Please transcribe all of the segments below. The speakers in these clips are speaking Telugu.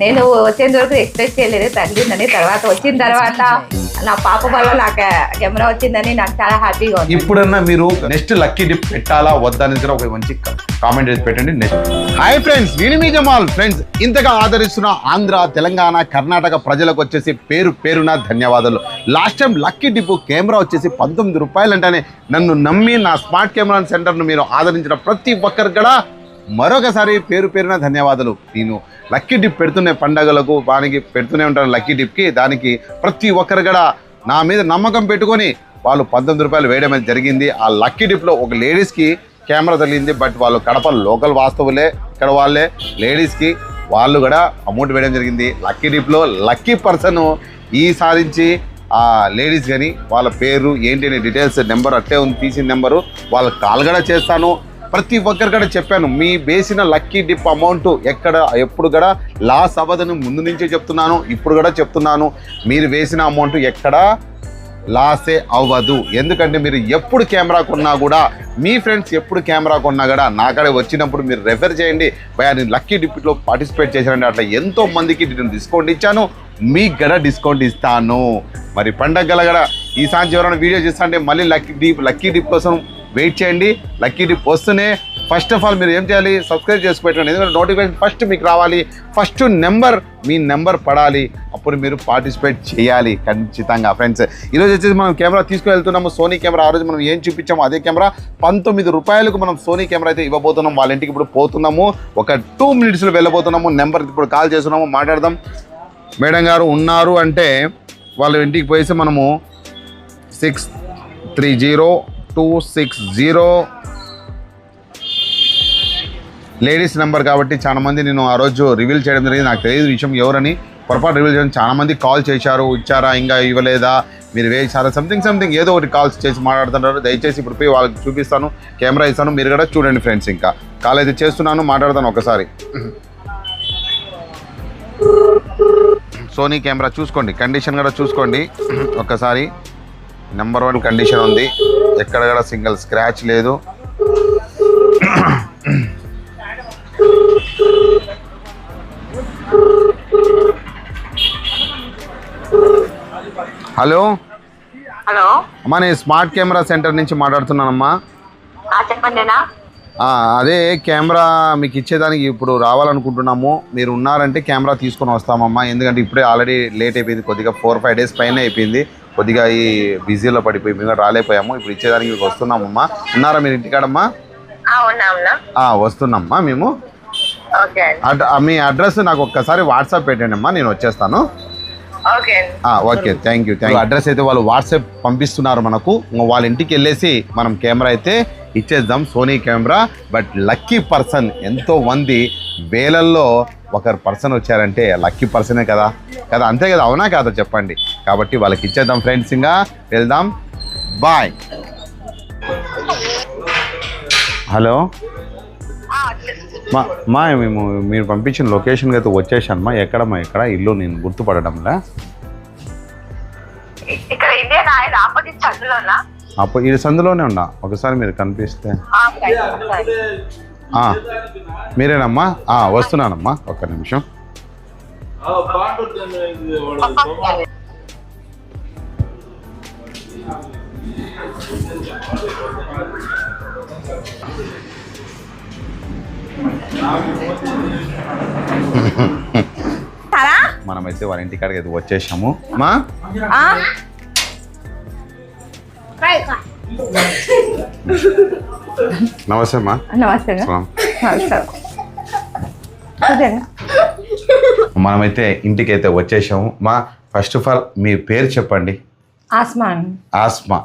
నేను వచ్చేంత వరకు ఎక్స్పెక్ట్ చేయలేదు. తగిలిందని తర్వాత వచ్చిన తర్వాత నా పాప వల్ల నాకు కెమెరా వచ్చిందని నాకు చాలా హ్యాపీగా ఉంది. ఇప్పుడన్నా మీరు నెక్స్ట్ లక్కీ డిప్ పెట్టాలా వద్దా అనేది ఒక మంచి కామెంట్ చేసి పెట్టండి. నెక్స్ట్ హాయ్ ఫ్రెండ్స్ నేను మీ జమాల్. ఫ్రెండ్స్ ఇంతగా ఆదరిస్తున్న ఆంధ్ర తెలంగాణ కర్ణాటక ప్రజలకు వచ్చేసి పేరు పేరున ధన్యవాదాలు. Last time lucky dip camera వచ్చేసి పంతొమ్మిది రూపాయలు అంటేనే నన్ను నమ్మి నా స్మార్ట్ కెమెరా సెంటర్ను మీరు ఆదరించిన ప్రతి ఒక్కరు కూడా మరొకసారి పేరు పేరున ధన్యవాదాలు. నేను లక్కీ డిప్ పెడుతున్న పండగలకు దానికి పెడుతూనే ఉంటాను లక్కీ డిప్కి. దానికి ప్రతి ఒక్కరు కూడా నా మీద నమ్మకం పెట్టుకొని వాళ్ళు పంతొమ్మిది రూపాయలు వేయడం అనేది జరిగింది. ఆ లక్కీ డిప్లో ఒక లేడీస్కి కెమెరా తగిలింది. బట్ వాళ్ళు కడప లోకల్ వాస్తవులే. ఇక్కడ వాళ్ళే లేడీస్కి వాళ్ళు కూడా అమౌంట్ వేయడం జరిగింది. లక్కీ డిప్లో లక్కీ పర్సన్ ఈ సాధించి ఆ లేడీస్ కానీ వాళ్ళ పేరు ఏంటి అనే డీటెయిల్స్ నెంబర్ అట్లే ఉంది తీసిన నెంబరు. వాళ్ళ కాల్ కూడా చేస్తాను. ప్రతి ఒక్కరు కూడా చెప్పాను మీ వేసిన లక్కీ డిప్ అమౌంట్ ఎక్కడ ఎప్పుడు కూడా లాస్ అవ్వదని ముందు నుంచే చెప్తున్నాను ఇప్పుడు కూడా చెప్తున్నాను. మీరు వేసిన అమౌంట్ ఎక్కడ? లాసే అవ్వదు. ఎందుకంటే మీరు ఎప్పుడు కెమెరా కొన్నా కూడా మీ ఫ్రెండ్స్ ఎప్పుడు కెమెరా కొన్నా కూడా నాకడే వచ్చినప్పుడు మీరు రెఫర్ చేయండి. భయ నేను లక్కీ డిప్లో పార్టిసిపేట్ చేశానంటే అట్లా ఎంతో మందికి నేను డిస్కౌంట్ ఇచ్చాను. మీకు కూడా డిస్కౌంట్ ఇస్తాను. మరి పండగల కూడా ఈ ఎవరైనా వీడియో చేస్తా అంటే మళ్ళీ లక్కీ డీప్ లక్కీ డిప్ కోసం వెయిట్ చేయండి. లక్కీ డిప్ వస్తూనే. ఫస్ట్ ఆఫ్ ఆల్ మీరు ఏం చేయాలి? సబ్స్క్రైబ్ చేసి పెట్టండి ఎందుకంటే నోటిఫికేషన్ ఫస్ట్ మీకు రావాలి. ఫస్ట్ నెంబర్ మీ నెంబర్ పడాలి. అప్పుడు మీరు పార్టిసిపేట్ చేయాలి ఖచ్చితంగా ఫ్రెండ్స్ ఈరోజు వచ్చేసి మనం కెమెరా తీసుకువెళ్తున్నాము. Sony camera. ఆ రోజు మనం ఏం చూపించాము అదే కెమెరా. పంతొమ్మిది రూపాయలకు మనం సోనీ కెమెరా అయితే ఇవ్వబోతున్నాం. వాళ్ళ ఇంటికి ఇప్పుడు పోతున్నాము. ఒక టూ మినిట్స్లో వెళ్ళబోతున్నాము. నెంబర్ ఇప్పుడు కాల్ చేస్తున్నాము. మాట్లాడదాం. మేడం గారు ఉన్నారు అంటే వాళ్ళ ఇంటికి పోయేసి మనము six three zero two six zero ladies number కాబట్టి చాలా మంది నేను ఆ రోజు రివీల్ చేయడం జరిగింది. నాకు తెలియదు విషయం ఎవరని. పొరపాటు రివీల్ చేయడం చాలా మంది కాల్ చేశారు ఇచ్చారా ఇంకా ఇవ్వలేదా మీరు వేసారా సంథింగ్ సంథింగ్ ఏదో ఒకటి కాల్స్ చేసి మాట్లాడుతున్నారు. దయచేసి ఇప్పుడు పోయి వాళ్ళకి చూపిస్తాను కెమెరా ఇస్తాను. మీరు కూడా చూడండి ఫ్రెండ్స్ ఇంకా. కాల్ అయితే చేస్తున్నాను మాట్లాడతాను ఒకసారి. సోనీ కెమెరా చూసుకోండి కండిషన్ కూడా చూసుకోండి. ఒక్కసారి నెంబర్ వన్ కండిషన్ ఉంది. ఎక్కడ కూడా సింగిల్ స్క్రాచ్ లేదు. హలో హలో అమ్మా నేను స్మార్ట్ కెమెరా సెంటర్ నుంచి మాట్లాడుతున్నానమ్మా. అదే కెమెరా మీకు ఇచ్చేదానికి ఇప్పుడు రావాలనుకుంటున్నాము. మీరు ఉన్నారంటే కెమెరా తీసుకొని వస్తామమ్మా. ఎందుకంటే ఇప్పుడే ఆల్రెడీ లేట్ అయిపోయింది. కొద్దిగా ఫోర్ ఫైవ్ డేస్ పైన అయిపోయింది. కొద్దిగా ఈ బిజీలో పడిపోయి మేము రాలేకపోయాము. ఇప్పుడు ఇచ్చేదానికి మీకు వస్తున్నామమ్మా. ఉన్నారా మీరు ఇంటికాడమ్మా? వస్తున్నామ్మా మేము? మీ అడ్రస్ నాకు ఒక్కసారి వాట్సాప్ పెట్టండి అమ్మా నేను వచ్చేస్తాను. Okay thank you thank you. Address అయితే వాళ్ళు వాట్సాప్ పంపిస్తున్నారు మనకు. వాళ్ళ ఇంటికి వెళ్ళేసి మనం కెమెరా అయితే ఇచ్చేద్దాం Sony camera. But lucky person ఎంతో మంది వేలల్లో ఒకరు పర్సన్ వచ్చారంటే లక్కీ పర్సనే కదా. కదా అంతే కదా అవునా కదా చెప్పండి. కాబట్టి వాళ్ళకి ఇచ్చేద్దాం ఫ్రెండ్స్ ఇంకా. వెళ్దాం. బాయ్. హలో. మా మా మేము మీరు పంపించిన లొకేషన్కి అయితే వచ్చేసాను మా ఎక్కడమ్మా ఎక్కడ ఇల్లు నేను గుర్తుపడడంలా? అప్పుడు ఇది సందులోనే ఉన్నా. ఒకసారి మీరు కనిపిస్తే. మీరేనమ్మా? వస్తున్నానమ్మా. ఒక్క నిమిషం. మనమైతే వాళ్ళ ఇంటికాడికి అయితే వచ్చేసాము. మా? నమస్తే అమ్మా నమస్తే. మనమైతే ఇంటికి అయితే వచ్చేసాము. మా ఫస్ట్ ఆఫ్ ఆల్ మీ పేరు చెప్పండి. ఆస్మాన్ ఆస్మా.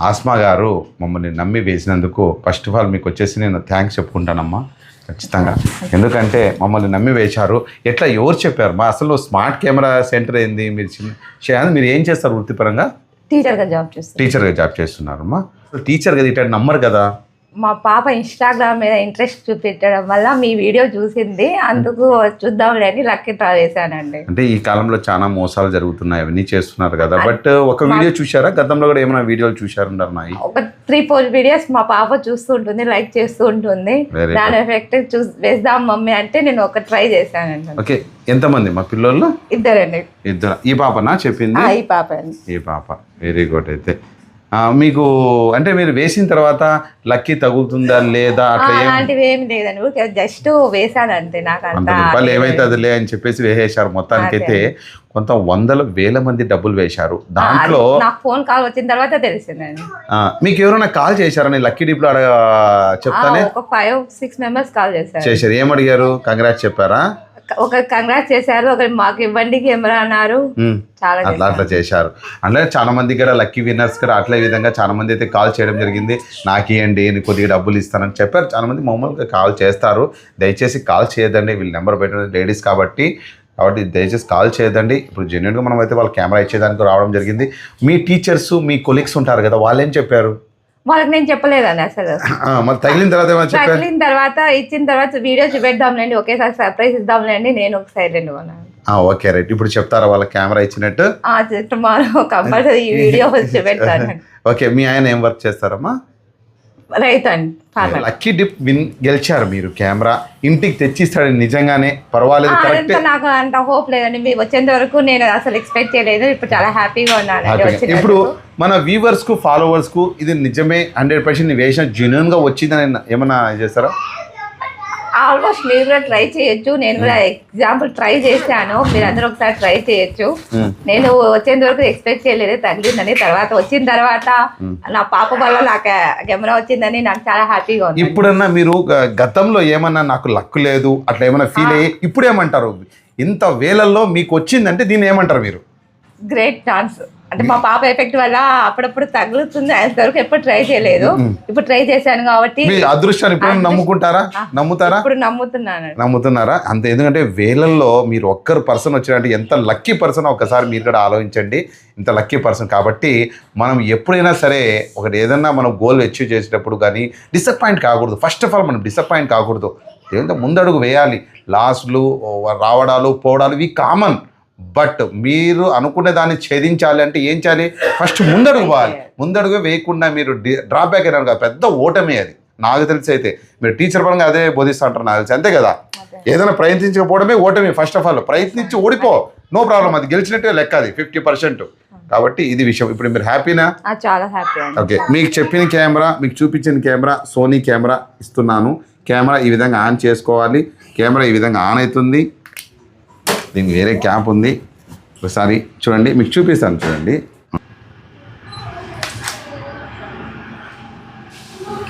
ఆస్మా గారు మమ్మల్ని నమ్మి వేసినందుకు ఫస్ట్ ఆఫ్ ఆల్ మీకు వచ్చేసి నేను థ్యాంక్స్ చెప్పుకుంటానమ్మా. ఖచ్చితంగా. ఎందుకంటే మమ్మల్ని నమ్మి వేశారు. ఎట్లా ఎవరు చెప్పారు? మా అసలు స్మార్ట్ కెమెరా సెంటర్ ఏంది? మీరు చిన్న మీరు ఏం చేస్తారు వృత్తిపరంగా? టీచర్గా జాబ్ చేస్తాను టీచర్గా జాబ్ చేస్తున్నారమ్మా. టీచర్ కదా ఇట్లా నమ్మరు కదా? మా పాప ఇన్స్టాగ్రామ్ మీద ఇంట్రెస్ట్ చూపించడం వల్ల మీ వీడియో చూసింది. అందుకు చూద్దాంలే అని లక్కీ డ్రా వేసానండి అంటే ఈ కాలంలో చాలా మోసాలు జరుగుతున్నాయి. అవన్నీ చేస్తున్నారు కదా. బట్ ఒక వీడియో చూశారా? గతంలో కూడా ఏమైనా వీడియోలు చూశారు నాయి? ఒక త్రీ ఫోర్ వీడియోస్ మా పాప చూస్తూ ఉంటుంది లైక్ చేస్తూ ఉంటుంది. దాని ఎఫెక్ట్ చూ వేద్దాం మమ్మీ అంటే నేను ఒక ట్రై చేశానండి. ఓకే. ఎంతమంది? మా పిల్లలు ఇద్దరండి. ఇద్దరు. ఈ పాపనా చెప్పింది? ఈ పాప ఈ పాప. వెరీ గుడ్ అయితే. మీకు అంటే మీరు వేసిన తర్వాత లక్కీ తగులుతుందా లేదా? అలాంటివి ఏమి లేదండి. ఊరికే జస్ట్ వేసాను అంతే నాకు అంత అంత రూపాయలు ఏమైతుందిలే అని చెప్పేసి వేసేశారు మొత్తానికైతే కొంత వందల వేల మంది డబ్బులు వేశారు. దాంట్లో నాకు ఫోన్ కాల్ వచ్చిన తర్వాత తెలిసిందండి. మీకు ఎవరైనా కాల్ చేశారని లక్కీ డిప్లో అడగ చెప్తానే. ఒక ఫైవ్ సిక్స్ మెంబర్స్ కాల్ చేశారు. చేశారు. ఏమడిగారు? కంగ్రాట్స్ చెప్పారా? ఒక కంగ్రాట్ చేశారు ఒక మాకు ఇవ్వండి కెమెరా అన్నారు. చాలా అట్లా అట్లా చేశారు. అంటే చాలా మంది కూడా లక్కీ విన్నర్స్ కూడా అట్లే విధంగా చాలా మంది అయితే కాల్ చేయడం జరిగింది. నాకేయండి నేను కొద్దిగా డబ్బులు ఇస్తానని చెప్పారు. చాలా మంది మామూలుగా కాల్ చేస్తారు. దయచేసి కాల్ చేయదండి వీళ్ళు నెంబర్ పెట్టిన లేడీస్ కాబట్టి. కాబట్టి దయచేసి కాల్ చేయదండి ఇప్పుడు జెన్యున్గా మనం అయితే వాళ్ళ కెమెరా ఇచ్చేదానికి రావడం జరిగింది. మీ టీచర్స్ మీ కొలీగ్స్ ఉంటారు కదా వాళ్ళు ఏం చెప్పారు? వాళ్ళకి నేను చెప్పలేదండి అసలు. మరి తగిలిన తర్వాత తగిలిన తర్వాత ఇచ్చిన తర్వాత వీడియో చూపెడదాంలేండి ఒకేసారి సర్ప్రైజ్ ఇద్దాంలేండి నేను ఒక సైలెంట్ ఉన్నాను ఆ, ఓకే రైట్. ఇప్పుడు చెప్తారా వాళ్ళ కెమెరా ఇచ్చినట్టు? టుమారో కంపల్సరీ ఈ వీడియో చూపెడతాను. ఓకే మీ ఆయన ఏం వర్క్ చేస్తారమ్మా? రైతు అండి ఫార్మర్ లక్కీ డిప్ విన్ గెలిచారు మీరు కెమెరా. ఇంటికి తెచ్చిస్తాడు నిజంగానే పర్వాలేదు కరెక్ట్. అదంతా నాకు అంత హోప్ లేదండి. మీరు వచ్చేంత వరకు నేను అసలు ఎక్స్పెక్ట్ చేయలేదు. ఇప్పుడు చాలా హ్యాపీగా ఉన్నాను. ఇప్పుడు మన వ్యూవర్స్కు ఫాలోవర్స్కు ఇది నిజమే హండ్రెడ్ పర్సెంట్ వేసిన జెన్యున్గా వచ్చిందని ఏమన్నా చేస్తారా? ఆల్మోస్ట్ మీరు కూడా ట్రై చేయొచ్చు. నేను కూడా ఎగ్జాంపుల్ ట్రై చేశాను. మీరు అందరూ ఒకసారి ట్రై చేయొచ్చు. Hmm. నేను వచ్చేంత వరకు ఎక్స్పెక్ట్ చేయలేదు. తగిలిందని. తర్వాత వచ్చిన తర్వాత నా పాప వల్ల నాకు కెమెరా వచ్చిందని నాకు చాలా హ్యాపీగా ఉంది. ఇప్పుడన్నా మీరు గతంలో ఏమన్నా నాకు లక్ లేదు అట్లా ఏమన్నా ఫీల్ అయ్యి ఇప్పుడు ఏమంటారు ఇంత వేలల్లో మీకు వచ్చిందంటే దీన్ని ఏమంటారు మీరు? గ్రేట్ ఛాన్స్ అంటే మా పాప ఎఫెక్ట్ వల్ల అప్పుడప్పుడు తగులుతుంది. అంతవరకు ఎప్పుడు ట్రై చేయలేదు. ఇప్పుడు ట్రై చేశాను కాబట్టి మీ అదృష్టాన్ని ఇప్పుడు నమ్ముకుంటారా? నమ్ముతారా? ఇప్పుడు నమ్ముతున్నాను. నమ్ముతున్నారా? అంతే ఎందుకంటే వేలల్లో మీరు ఒక్కరు పర్సన్ వచ్చినట్టు ఎంత లక్కీ పర్సన్ ఒకసారి మీరు కూడా ఆలోచించండి. ఇంత లక్కీ పర్సన్ కాబట్టి మనం ఎప్పుడైనా సరే ఒకటి ఏదన్నా మనం గోల్ అచీవ్ చేసేటప్పుడు కానీ డిసప్పాయింట్ కాకూడదు. ఫస్ట్ ఆఫ్ ఆల్ మనం డిసప్పాయింట్ కాకూడదు. ఏంటంటే ముందడుగు వేయాలి. లాస్లు రావడాలు పోవడాలు ఇవి కామన్. బట్ మీరు అనుకునే దాన్ని ఛేదించాలి అంటే ఏం చేయాలి? ఫస్ట్ ముందడుగు పోవాలి ముందడుగు వేయకుండా మీరు డ్రాబ్యాక్ అయినారు కదా పెద్ద ఓటమే అది. నాకు తెలిసి అయితే మీరు టీచర్ పరంగా అదే బోధిస్తూ ఉంటారు నాకు తెలిసి. అంతే కదా? ఏదైనా ప్రయత్నించకపోవడమే ఓటమి ఫస్ట్ ఆఫ్ ఆల్. ప్రయత్నించి ఓడిపో. నో ప్రాబ్లం అది గెలిచినట్టే లెక్క అది ఫిఫ్టీ పర్సెంట్. కాబట్టి ఇది విషయం. ఇప్పుడు మీరు హ్యాపీనా? చాలా హ్యాపీ ఓకే. మీకు చెప్పిన కెమెరా మీకు చూపించిన కెమెరా సోనీ కెమెరా ఇస్తున్నాను. కెమెరా ఈ విధంగా ఆన్ చేసుకోవాలి. కెమెరా ఈ విధంగా ఆన్ అవుతుంది. దీనికి వేరే క్యాప్ ఉంది. ఒకసారి చూడండి మీకు చూపిస్తాను చూడండి.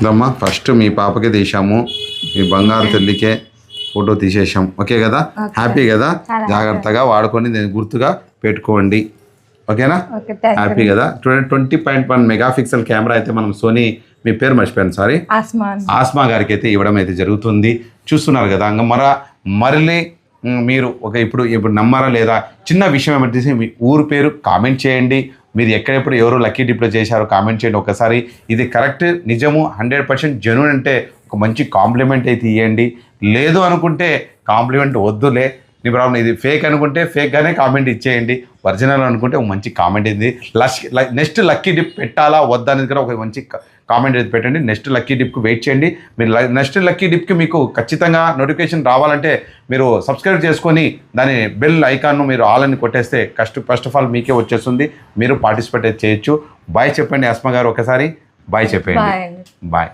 ఇదమ్మా ఫస్ట్ మీ పాపకే తీసాము మీ బంగారు తల్లికే ఫోటో తీసేసాం ఓకే కదా? హ్యాపీ కదా? జాగ్రత్తగా వాడుకొని దీన్ని గుర్తుగా పెట్టుకోండి. ఓకేనా హ్యాపీ కదా? చూడండి twenty point one mega pixel camera అయితే మనం సోనీ మీ పేరు మర్చిపోయాను సారీ ఆస్మా గారికి అయితే ఇవ్వడం అయితే జరుగుతుంది. చూస్తున్నారు కదా అంగ మర మరలే మీరు ఒక ఇప్పుడు ఇప్పుడు నమ్మారా లేదా? చిన్న విషయం ఏమంటే మీ ఊరు పేరు కామెంట్ చేయండి. మీరు ఎక్కడెప్పుడు ఎవరు లక్కీ డిప్లో చేశారో కామెంట్ చేయండి ఒకసారి. ఇది కరెక్ట్ నిజము హండ్రెడ్ పర్సెంట్ జెన్యున్ అంటే ఒక మంచి కాంప్లిమెంట్ అయితే ఇవ్వండి లేదు అనుకుంటే కాంప్లిమెంట్ వద్దులే. నీ ప్రాబ్లం ఇది ఫేక్ అనుకుంటే ఫేక్గానే కామెంట్ ఇచ్చేయండి. ఒరిజినల్ అనుకుంటే ఒక మంచి కామెంట్ ఇది లక్ నెక్స్ట్ లక్కీ డిప్ పెట్టాలా? వద్దా అనేది కూడా ఒక మంచి కామెంట్ అయితే పెట్టండి. నెక్స్ట్ లక్కీ డిప్కి వెయిట్ చేయండి. మీరు నెక్స్ట్ లక్కీ డిప్కి మీకు ఖచ్చితంగా నోటిఫికేషన్ రావాలంటే మీరు సబ్స్క్రైబ్ చేసుకొని దాని బెల్ ఐకాన్ను మీరు ఆల్ అని కొట్టేస్తే కస్ట్ ఫస్ట్ ఆఫ్ ఆల్ మీకే వచ్చేస్తుంది. మీరు పార్టిసిపేట్ చేయొచ్చు. బాయ్ చెప్పండి అస్మ గారు ఒకసారి. బాయ్ చెప్పండి బాయ్